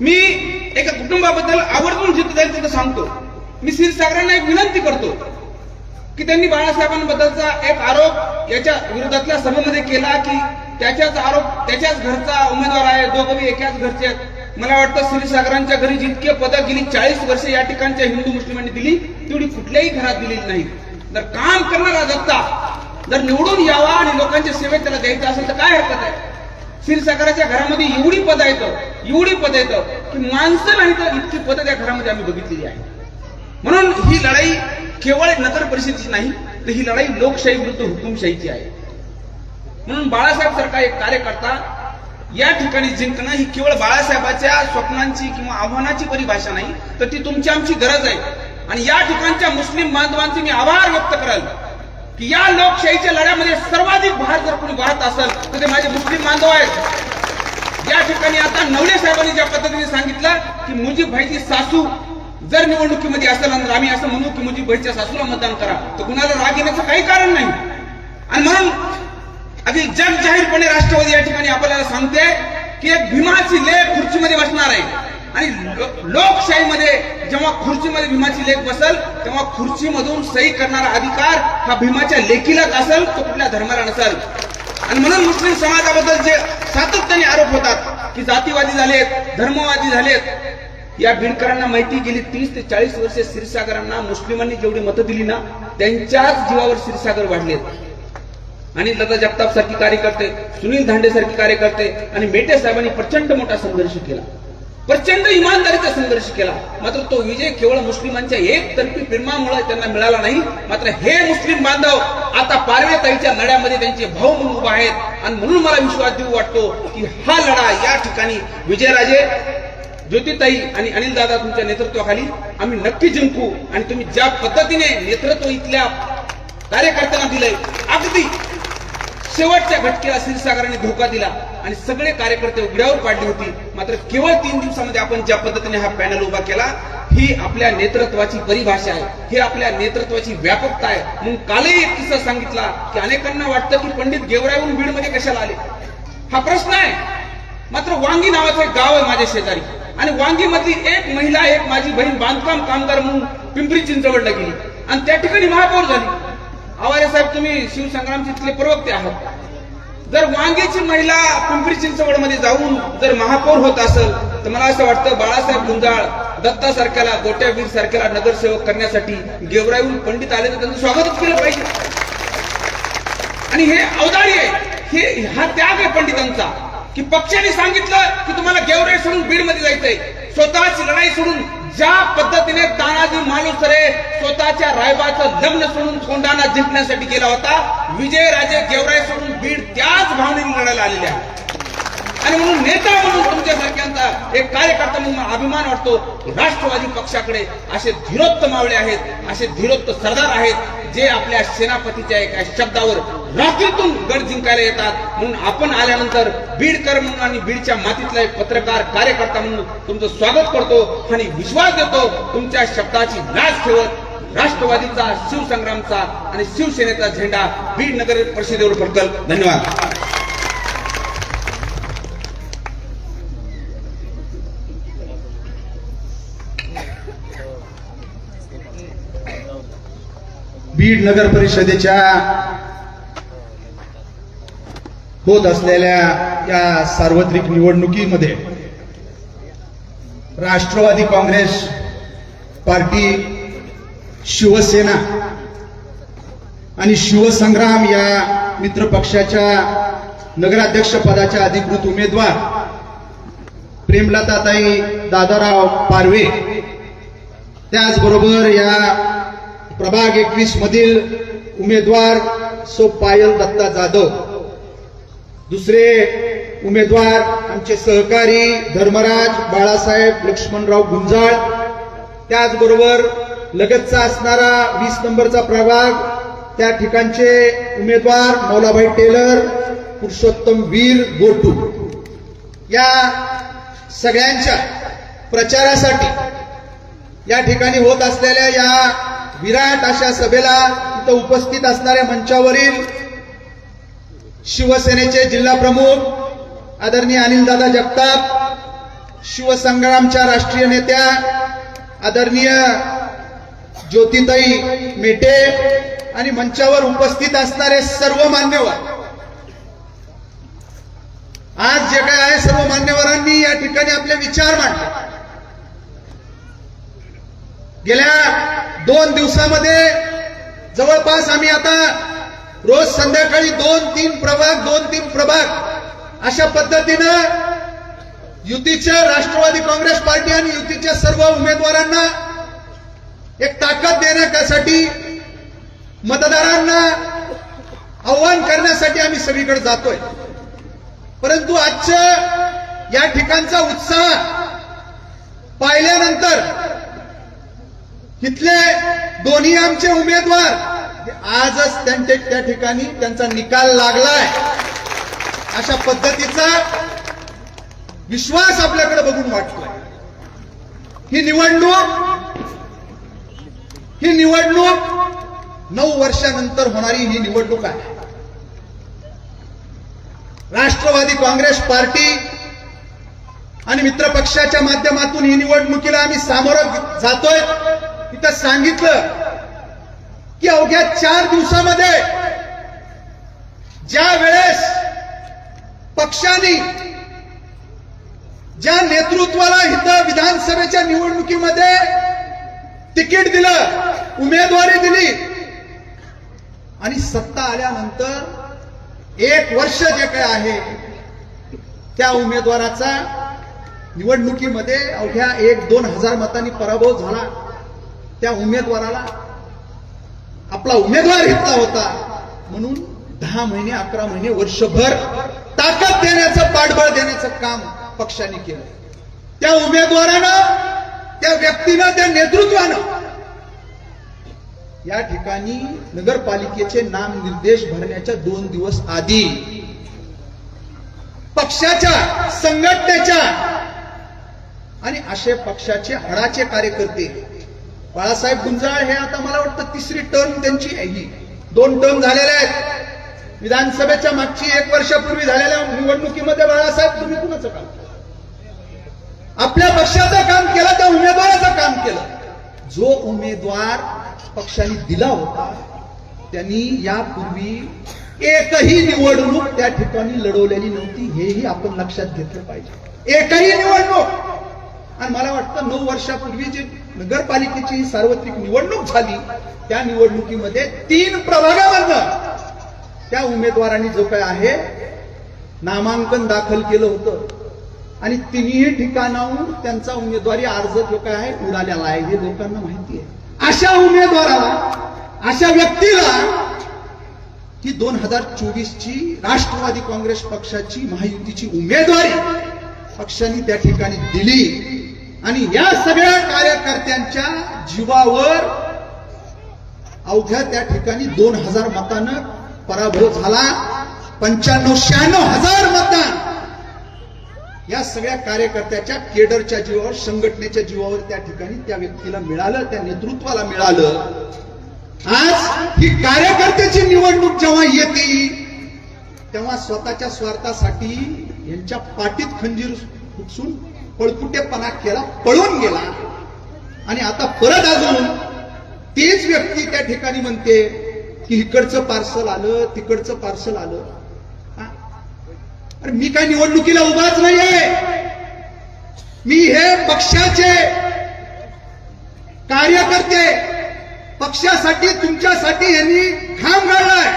मी एका कुटुंबाबद्दल आवर्जून जिथं जाईल तिथं सांगतो. मी क्षीरसागरांना एक विनंती करतो की त्यांनी बाळासाहेबांबद्दलचा एक आरोप याच्या विरोधातल्या सभेमध्ये केला की त्याच्याच आरोप त्याच्याच घरचा उमेदवार आहे दोघंही एकाच घरचे आहेत. मला वाटतं श्रीसागरांच्या घरी जितके पदं गेली चाळीस वर्ष या ठिकाणच्या हिंदू मुस्लिमांनी दिली तेवढी कुठल्याही घरात दिलेली नाही. जर काम करणारा दत्ता जर निवडून यावा आणि लोकांच्या सेवेत त्याला द्यायचं असेल तर काय हरकत आहे? क्षीरसागराच्या घरामध्ये एवढी पदं येतं एवढी पदं येतं की माणसं नाही तर इतकी पदं त्या घरामध्ये आम्ही बघितलेली आहे म्हणून ही लढाई केवळ नगर परिषदेची नाही तर ही लढाई लोकशाही विरुद्ध हुकुमशाहीची आहे. म्हणून बाळासाहेब सारखा एक कार्यकर्ता या ठिकाणी जिंकणं ही केवळ बाळासाहेबाच्या स्वप्नांची किंवा आव्हानाची परिभाषा नाही तर ती तुमची आमची गरज आहे. आणि या ठिकाणच्या मुस्लिम बांधवांचे मी आभार व्यक्त कराल. की या लोकशाहीच्या लढ्यामध्ये सर्वाधिक भार जर कोणी वाहत असेल तर ते माझे मुस्लिम बांधव आहेत. या ठिकाणी आता नवले साहेबांनी ज्या पद्धतीने सांगितलं की मुजीब भाईची सासू जर निवडणुकीमध्ये असेल आणि आम्ही असं म्हणू की मुजी भाईच्या सासूला मतदान करा तर कुणाला राग येण्याचं काही कारण नाही. आणि म्हणून अगदी जग जाहीरपणे राष्ट्रवादी या ठिकाणी आपल्याला सांगते की एक भीमाची लेख खुर्चीमध्ये बसणार आहे. आणि लोकशाहीमध्ये जेव्हा खुर्चीमध्ये भीमाची लेख बसल तेव्हा खुर्चीमधून सही करणारा अधिकार हा भीमाच्या लेखीलाच असेल तो कुठल्या धर्माला नसेल. आणि म्हणून मुस्लिम समाजाबद्दल जे सातत्याने आरोप होतात की जातीवादी झालेत धर्मवादी झालेत या बीडकरांना माहिती गेली तीस ते चाळीस वर्षे क्षीरसागरांना मुस्लिमांनी जेवढी मतं दिली ना त्यांच्याच जीवावर क्षीरसागर वाढलेत. आणि लता जगताप सारखी कार्यकर्ते सुनील धांडे सारखी कार्यकर्ते आणि मेटे साहेबांनी प्रचंड मोठा संघर्ष केला. प्रचंड इमानदारीचा संघर्ष केला. मात्र तो विजय केवळ मुस्लिमांच्या एक तर्फी प्रेमामुळे त्यांना मिळाला नाही. मात्र हे मुस्लिम बांधव आता पारवेताईच्या लढ्यामध्ये त्यांचे भाऊ म्हणून उभा आहेत. आणि म्हणून मला विश्वास देऊ वाटतो की हा लढा या ठिकाणी विजयराजे ज्योतिताई आणि अनिल दादा तुमच्या नेतृत्वाखाली आम्ही नक्की जिंकू. आणि तुम्ही ज्या पद्धतीने नेतृत्व इथल्या कार्यकर्त्यांना दिलंय अगदी शेवटच्या घटकेला क्षीरसागराने धोका दिला. आणि सगळे कार्यकर्ते उघड्यावर पाडली होती. मात्र केवळ तीन दिवसामध्ये आपण ज्या पद्धतीने हा पॅनल उभा केला ही आपल्या नेतृत्वाची परिभाषा आहे. ही आपल्या नेतृत्वाची व्यापकता आहे. म्हणून कालही एक किस्सा सांगितला की अनेकांना वाटतं की पंडित गेवराहून बीडमध्ये कशाला आले? हा प्रश्न आहे. मात्र वांगी नावाचं एक गाव आहे माझ्या शेजारी. आणि वांगी मधली एक महिला एक माझी बहीण बांधकाम कामगार म्हणून पिंपरी चिंचवडला गेली. आणि त्या ठिकाणी महापौर झाली. आवारे साहेब तुम्ही शिवसंग्रामचे तिथले प्रवक्ते आहात. जर वांगीची महिला पिंपरी चिंचवडमध्ये जाऊन जर महापौर होत असेल तर मला असं वाटतं बाळासाहेब गुंजाळ दत्ता सारख्याला गोट्यावीर सारख्याला नगरसेवक करण्यासाठी गेवराईहून पंडित आले तर त्यांचं स्वागतच केलं पाहिजे. आणि हे अवदारी आहे. हे हा त्याग आहे पंडितांचा की पक्षाने सांगितलं की तुम्हाला गेवराई सोडून बीडमध्ये जायचंय. स्वतःची लढाई सोडून ज्या पद्धतीने तानाजी मालुसरे स्वतःच्या रायबाचं लग्न सोडून कोंडाणा जिंकण्यासाठी गेला होता विजयराजे गेवराय सोडून बीड त्याच भावनेने लढायला आलेले आहे आणि म्हणून नेता म्हणून तुमच्यासारख्यांचा एक कार्यकर्ता म्हणून अभिमान वाटतो. राष्ट्रवादी पक्षाकडे असे धीरोत्त मावळे आहेत असे धीरोत्त सरदार आहेत जे आपल्या सेनापतीच्या एका शब्दावर रात्रीतून गड जिंकायला येतात. म्हणून आपण आल्यानंतर बीडकर म्हणून आणि बीडच्या मातीतला एक पत्रकार कार्यकर्ता म्हणून तुमचं स्वागत करतो आणि विश्वास देतो तुमच्या शब्दाची लाज ठेवत राष्ट्रवादीचा शिवसंग्रामचा आणि शिवसेनेचा झेंडा बीड नगर परिषदेवर फडकल धन्यवाद. बीड नगर परिषदेच्या होत असलेल्या या सार्वत्रिक निवडणुकीमध्ये राष्ट्रवादी काँग्रेस पार्टी शिवसेना आणि शिवसंग्राम या मित्रपक्षाच्या नगराध्यक्ष पदाच्या अधिकृत उमेदवार प्रेमलताताई दादाराव पारवे त्याचबरोबर या प्रभाग एकवीस मधील उमेदवार सो पायल दत्ता जाधव. दुसरे उमेदवार आमचे सहकारी धर्मराज बाळासाहेब लक्ष्मणराव गुंजाळ. त्याचबरोबर लगतचा असणारा वीस नंबरचा प्रभाग त्या ठिकाणचे उमेदवार मौलाभाई टेलर पुरुषोत्तम वीर गोटू या सगळ्यांच्या प्रचारासाठी या ठिकाणी होत असलेल्या या विराट अशा सभेला इथं उपस्थित असणाऱ्या मंचावरील शिवसेनेचे जिल्हा प्रमुख आदरणीय अनिलदादा जगताप शिवसंग्रामच्या राष्ट्रीय नेत्या आदरणीय ज्योतिताई मेटे आणि मंचावर उपस्थित असणारे सर्व मान्यवर. आज जे काय आहे सर्व मान्यवरांनी या ठिकाणी आपले विचार मांडले. गेल्या दोन दिवसामध्ये जवळपास आम्ही आता रोज संध्याकाळी दोन तीन प्रभाग दोन तीन प्रभाग अशा पद्धतीनं युतीच्या राष्ट्रवादी काँग्रेस पार्टी आणि युतीच्या सर्व उमेदवारांना एक ताकद देण्यासाठी मतदारांना आव्हान करण्यासाठी आम्ही सगळीकडे जातोय. परंतु आजच्या या ठिकाणचा उत्साह पाहिल्यानंतर इथले दोन्ही आमचे उमेदवार. आजच त्यांचे त्या ठिकाणी त्यांचा निकाल लागलाय. अशा पद्धतीचा विश्वास आपल्याकडे बघून वाटतोय. ही निवडणूक ही निवडणूक नऊ वर्षानंतर होणारी ही निवडणूक आहे. राष्ट्रवादी काँग्रेस पार्टी आणि मित्रपक्षाच्या माध्यमातून ही निवडणुकीला आम्ही सामोरं जातोय. फक्त सांगितलं की अवघ्या चार दिवसामध्ये ज्या वेळेस पक्षाने ज्या नेतृत्वाला इथं विधानसभेच्या निवडणुकीमध्ये तिकीट दिलं उमेदवारी दिली आणि सत्ता आल्यानंतर एक वर्ष जे काय आहे त्या उमेदवाराचा निवडणुकीमध्ये अवघ्या एक दोन हजार मतांनी पराभव झाला. त्या उमेदवाराला आपला उमेदवार घेतला होता. म्हणून दहा महिने अकरा महिने वर्षभर ताकद देण्याचं पाठबळ देण्याचं काम पक्षाने केलं. त्या उमेदवारानं त्या व्यक्तीनं त्या नेतृत्वानं या ठिकाणी नगरपालिकेचे नाम निर्देश भरण्याच्या दोन दिवस आधी पक्षाच्या संघटनेच्या आणि असे पक्षाचे हडाचे कार्यकर्ते बाळासाहेब गुंजाळ हे आता मला वाटतं तिसरी टर्म त्यांची आहे ही. दोन टर्म झालेल्या आहेत. विधानसभेच्या मागची एक वर्षापूर्वी झालेल्या निवडणुकीमध्ये बाळासाहेब तुम्ही कुणाचं काम केलं? आपल्या पक्षाचं काम केलं त्या उमेदवाराचं काम केलं. जो उमेदवार पक्षाने दिला होता त्यांनी यापूर्वी एकही निवडणूक त्या ठिकाणी लढवलेली नव्हती हेही आपण लक्षात घेतलं पाहिजे. एकही निवडणूक आणि मला वाटतं नऊ वर्षापूर्वी जी नगरपालिकेची सार्वत्रिक निवडणूक झाली त्या निवडणुकीमध्ये तीन प्रभागामधनं त्या उमेदवारांनी जो काय आहे नामांकन दाखल केलं होतं. आणि तिन्ही ठिकाणाहून त्यांचा उमेदवारी अर्ज जो काय आहे उडालेला आहे हे लोकांना माहिती आहे. अशा उमेदवाराला अशा व्यक्तीला ही दोन हजार चोवीसची राष्ट्रवादी काँग्रेस पक्षाची महायुतीची उमेदवारी पक्षाने त्या ठिकाणी दिली. आणि या सगळ्या कार्यकर्त्यांच्या जीवावर अवघ्या त्या ठिकाणी दोन हजार मतानं पराभव झाला. पंच्याण्णव शहाण्णव हजार मतान या सगळ्या कार्यकर्त्याच्या केडरच्या जीवावर संघटनेच्या जीवावर त्या ठिकाणी त्या व्यक्तीला मिळालं त्या नेतृत्वाला मिळालं. आज ही कार्यकर्त्याची निवडणूक जेव्हा येते तेव्हा स्वतःच्या स्वार्थासाठी यांच्या पाठीत खंजीर खुपसून पळपुटेपणा केला पळून गेला. आणि आता परत अजून तेच व्यक्ती त्या ठिकाणी म्हणते की इकडचं पार्सल आलं तिकडचं पार्सल आलं. अरे मी काय निवडणुकीला उभाच नाहीये. मी हे पक्षाचे कार्यकर्ते. पक्षासाठी तुमच्यासाठी यांनी खाम गाळलाय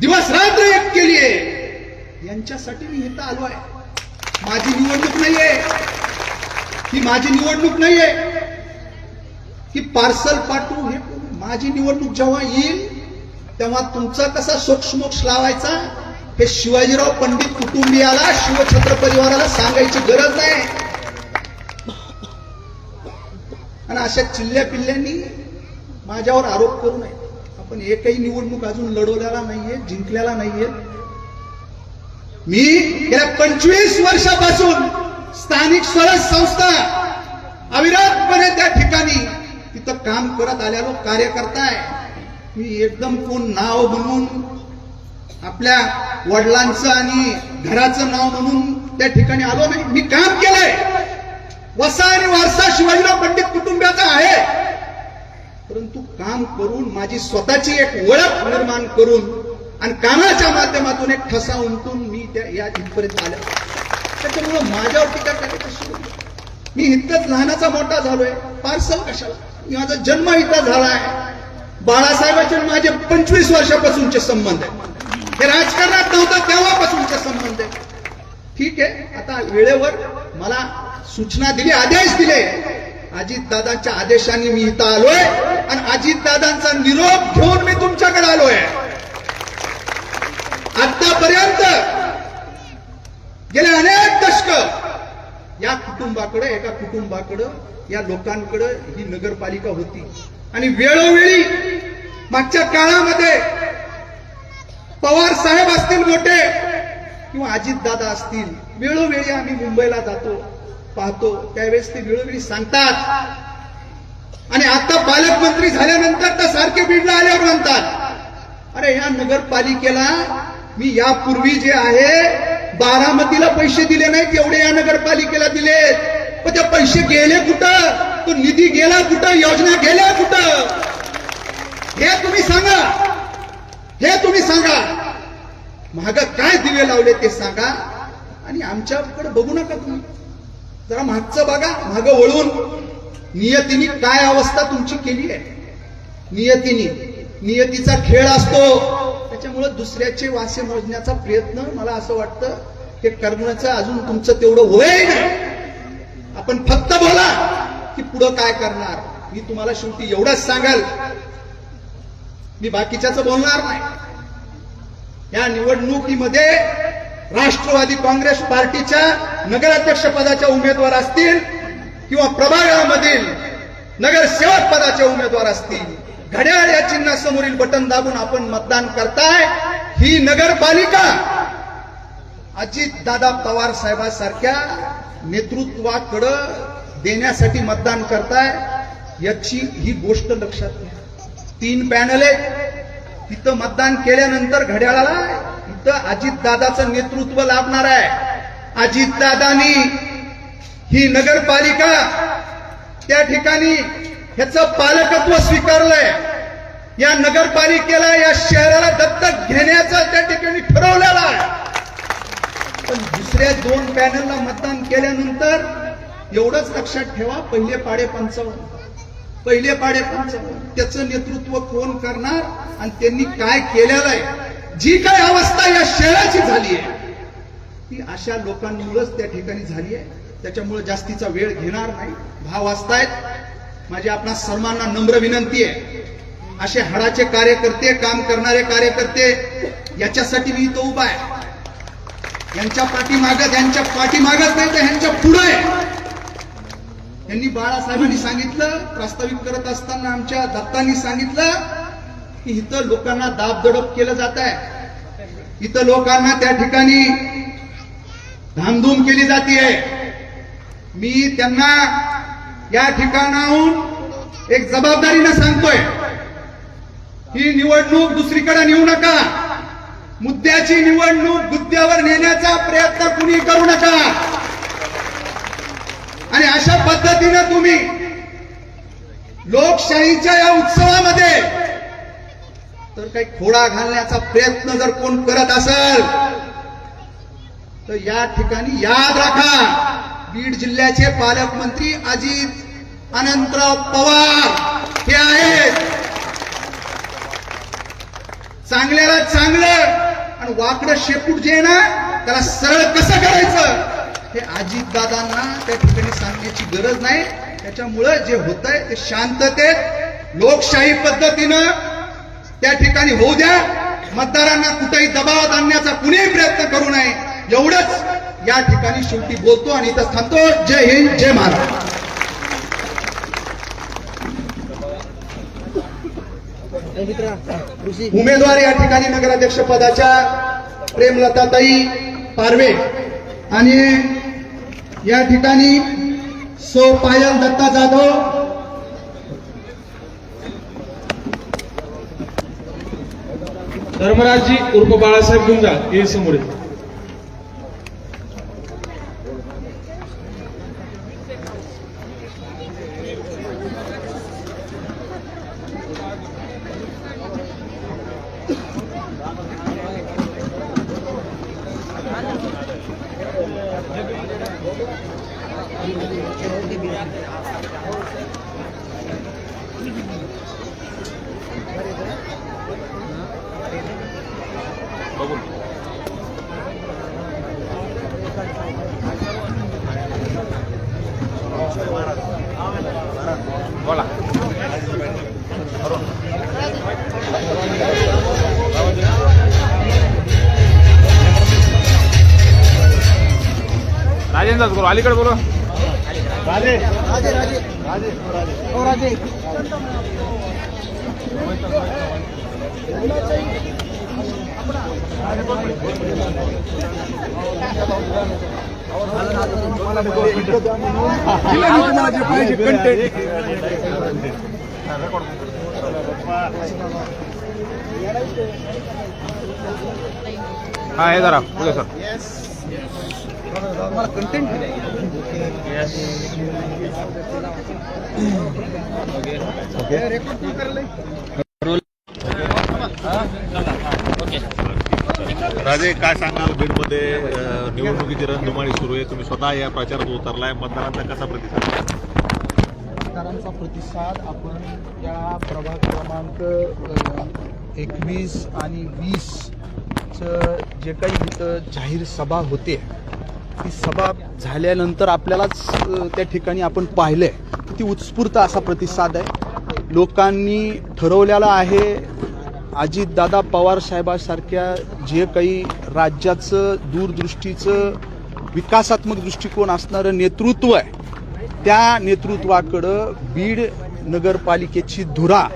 दिवस रात्र एक केली आहे यांच्यासाठी मी इथं आलोय माझी निवडणूक नाहीये. ही माझी निवडणूक नाहीये. की पार्सल पाठवू हे माझी निवडणूक जेव्हा येईल तेव्हा तुमचा कसा सोक्षमोक्ष लावायचा हे शिवाजीराव पंडित कुटुंबियाला शिवछत्र परिवाराला सांगायची गरज नाही. आणि अशा चिल्ल्या पिल्ल्यांनी माझ्यावर आरोप करू नये. आपण एकही निवडणूक अजून लढवलेला नाहीये जिंकलेला नाहीये. मी गेल्या पंचवीस वर्षापासून स्थानिक स्वराज संस्था अविरतपणे त्या ठिकाणी तिथं काम करत आलेलो कार्यकर्ता आहे मी एकदम कोण नाव म्हणून आपल्या वडिलांचं आणि घराचं नाव म्हणून त्या ठिकाणी आलो नाही. मी काम केलंय. वसा आणि वारसा शिवाजीराव पंडित कुटुंबाचा आहे. परंतु काम करून माझी स्वतःची एक ओळख निर्माण करून आणि कामाच्या माध्यमातून एक ठसा उमटून त्या या इथपर्यंत आल्या. त्याच्यामुळं माझ्यावर टीका करायची सुरू मी इथंच लहानाचा मोठा झालोय. पार्सल कशाला? मी माझा जन्म इथं झालाय बाळासाहेबांचे आणि माझे पंचवीस वर्षापासूनचे संबंध आहे हे राजकारणात नव्हतं तेव्हापासूनचे संबंध आहे ठीक आहे आता वेळेवर मला सूचना दिली आदेश दिले. अजित दादांच्या आदेशाने मी इथं आलोय आणि अजित दादांचा निरोप घेऊन मी तुमच्याकडे आलोय. आतापर्यंत गेले अनेक दशक या कुटुंबाकडे एका कुटुंबाकडं या लोकांकडे ही नगरपालिका होती. आणि वेळोवेळी मागच्या काळामध्ये पवार साहेब असतील मोठे किंवा अजितदादा असतील वेळोवेळी आम्ही मुंबईला जातो पाहतो. त्यावेळेस ते वेळोवेळी सांगतात. आणि आता पालकमंत्री झाल्यानंतर तर सारखे बीडला आल्यावर म्हणतात अरे या नगरपालिकेला मी यापूर्वी जे आहे बारामतीला पैसे दिले नाहीत एवढे या नगरपालिकेला दिलेत. पण ते पैसे गेले कुठं? तो निधी गेला कुठं? योजना गेल्या कुठं? हे तुम्ही सांगा. हे तुम्ही सांगा. माग काय दिवे लावले ते सांगा. आणि आमच्याकडे बघू नका तुम्ही. जरा मागचं बघा माग वळून. नियतीने काय अवस्था तुमची केली आहे? नियतीने. नियतीचा खेळ असतो. त्याच्यामुळे दुसऱ्याचे वासे मोजण्याचा प्रयत्न मला असं वाटतं हे करण्याचं अजून तुमचं तेवढं वय नाही. आपण फक्त बोला की पुढं काय करणार? मी तुम्हाला शेवटी एवढंच सांगाल. मी बाकीच्याच बोलणार नाही. या निवडणुकीमध्ये राष्ट्रवादी काँग्रेस पार्टीच्या नगराध्यक्ष पदाच्या उमेदवार असतील किंवा प्रभागामधील नगरसेवक पदाचे उमेदवार असतील. घड्याळ या चिन्हासमोरील बटन दाबून आपण मतदान करताय. ही नगरपालिका अजित दादा पवार साहेबांसारख्या नेतृत्वाकडं देण्यासाठी मतदान करताय याची ही गोष्ट लक्षात घ्या. तीन पॅनल आहेत. तिथं मतदान केल्यानंतर घड्याळाला इथं अजितदादाचं नेतृत्व लाभणार आहे. अजितदादानी ही नगरपालिका त्या ठिकाणी ह्याचं पालकत्व स्वीकारलंय. या नगरपालिकेला या शहराला दत्तक घेण्याचं त्या ठिकाणी ठरवलेलं आहे. दुसऱ्या दोन पॅनलला मतदान केल्यानंतर एवढंच लक्षात ठेवा पहिले पाडे पंचावन्न. पहिले पाडे पंचावन्न. त्याचं नेतृत्व कोण करणार आणि त्यांनी काय केलेलं आहे? जी काय अवस्था या शहराची झाली आहे ती अशा लोकांमुळेच त्या ठिकाणी झाली आहे. त्याच्यामुळे जास्तीचा वेळ घेणार नाही. भाव असतायत माझी आपणा सर्वांना नम्र विनंती आहे. असे हाडाचे कार्यकर्ते काम करणारे कार्यकर्ते याच्यासाठी मी इथं उभा आहे. यांच्या पाठीमागं त्यांच्या पाठीमागच नाही तर ह्यांच्या पुढे. यांनी बाळासाहेबांनी सांगितलं प्रास्ताविक करत असताना आमच्या दत्तांनी सांगितलं की इथं लोकांना दाब दडप केलं जात आहे इथं लोकांना त्या ठिकाणी धामधूम केली जाते मी त्यांना या ठिकाणाहून एक जबाबदारीनं सांगतोय ही निवडणूक दुसरीकडे नेऊ नका. मुद्द्याची निवडणूक मुद्द्यावर नेण्याचा प्रयत्न कुणी करू नका. आणि अशा पद्धतीनं तुम्ही लोकशाहीच्या या उत्सवामध्ये तर काही खोडा घालण्याचा प्रयत्न जर कोण करत असेल तर या ठिकाणी याद राखा. बीड जिल्ह्याचे पालकमंत्री अजित अनंतराव पवार हे आहेत. चांगल्याला चांगलं आणि वाकडं शेपूट जे आहे ना त्याला सरळ कसं करायचं? हे अजितदादांना त्या ठिकाणी सांगण्याची गरज नाही. त्याच्यामुळं जे होत आहे ते शांततेत लोकशाही पद्धतीनं त्या ठिकाणी होऊ द्या. मतदारांना कुठेही दबावात आणण्याचा कुणीही प्रयत्न करू नये. एवढंच या ठिकाणी शेवटी बोलतो आणि इथं थांबतो. जय हिंद जय महाराष्ट्र. उमेदवार या ठिकाणी नगराध्यक्ष पदाच्या प्रेमलताताई पारवे आणि या ठिकाणी सो पायल दत्ता जाधव. धर्मराजजी उर्फ बाळासाहेब गुंजाळ हे समोर आहेत बोलो अलीकडे बोलो हा हे जरा पुढे सर. राजे काय सांगाल बीडमध्ये निवडणुकीची रणधुमाळी सुरू आहे. तुम्ही स्वतः या प्रचारात उतरलाय. मतदारांचा कसा प्रतिसाद मतदारांचा प्रतिसाद आपण या प्रभाग क्रमांक एकवीस आणि वीस च जे काही इथं जाहीर सभा होते ती सभा झाल्यानंतर आपल्यालाच त्या ठिकाणी आपण पाहिलंय. ती उत्स्फूर्त असा प्रतिसाद आहे. लोकांनी ठरवलेला आहे अजितदादा पवार साहेबासारख्या जे काही राज्याचं दूरदृष्टीचं विकासात्मक दृष्टिकोन असणारं नेतृत्व आहे त्या नेतृत्वाकडं बीड नगरपालिकेची धुरा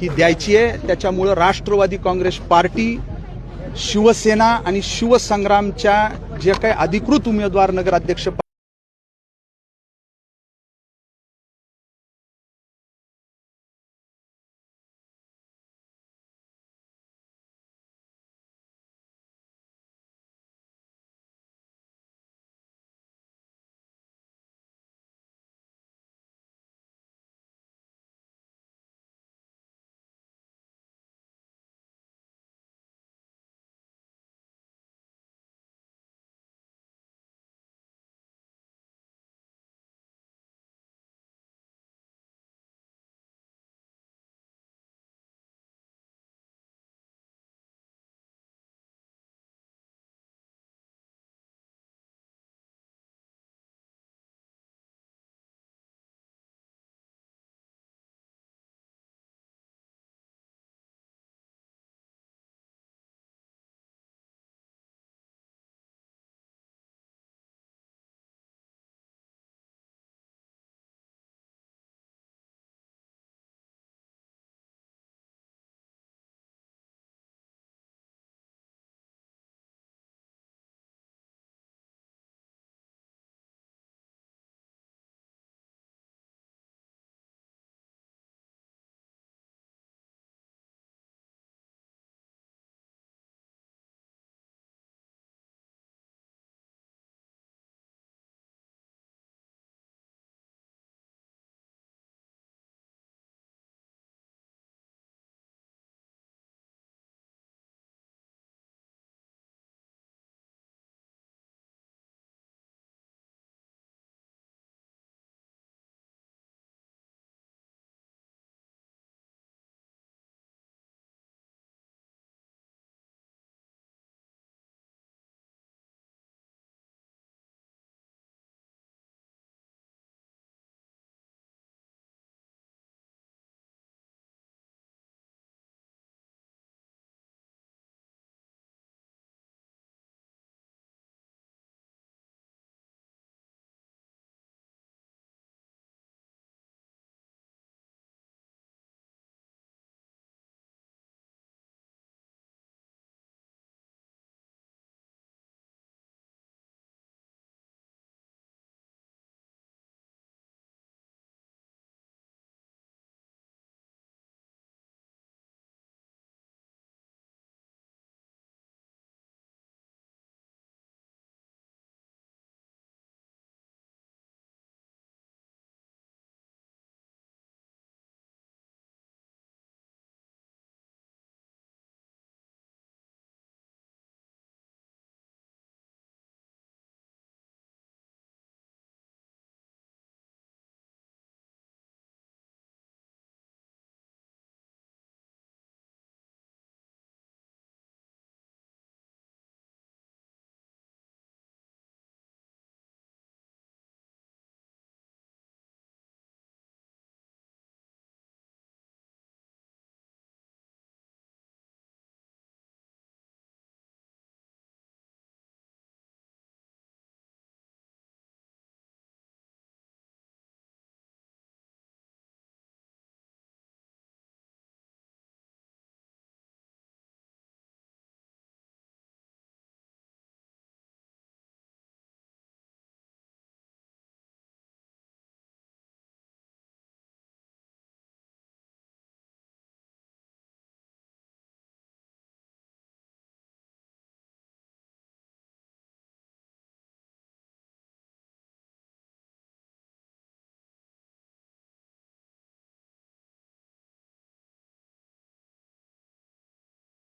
ही द्यायची आहे. त्याच्यामुळं राष्ट्रवादी काँग्रेस पार्टी शिवसेना आणि शिवसंग्रामच्या जे काही अधिकृत उमेदवार नगराध्यक्ष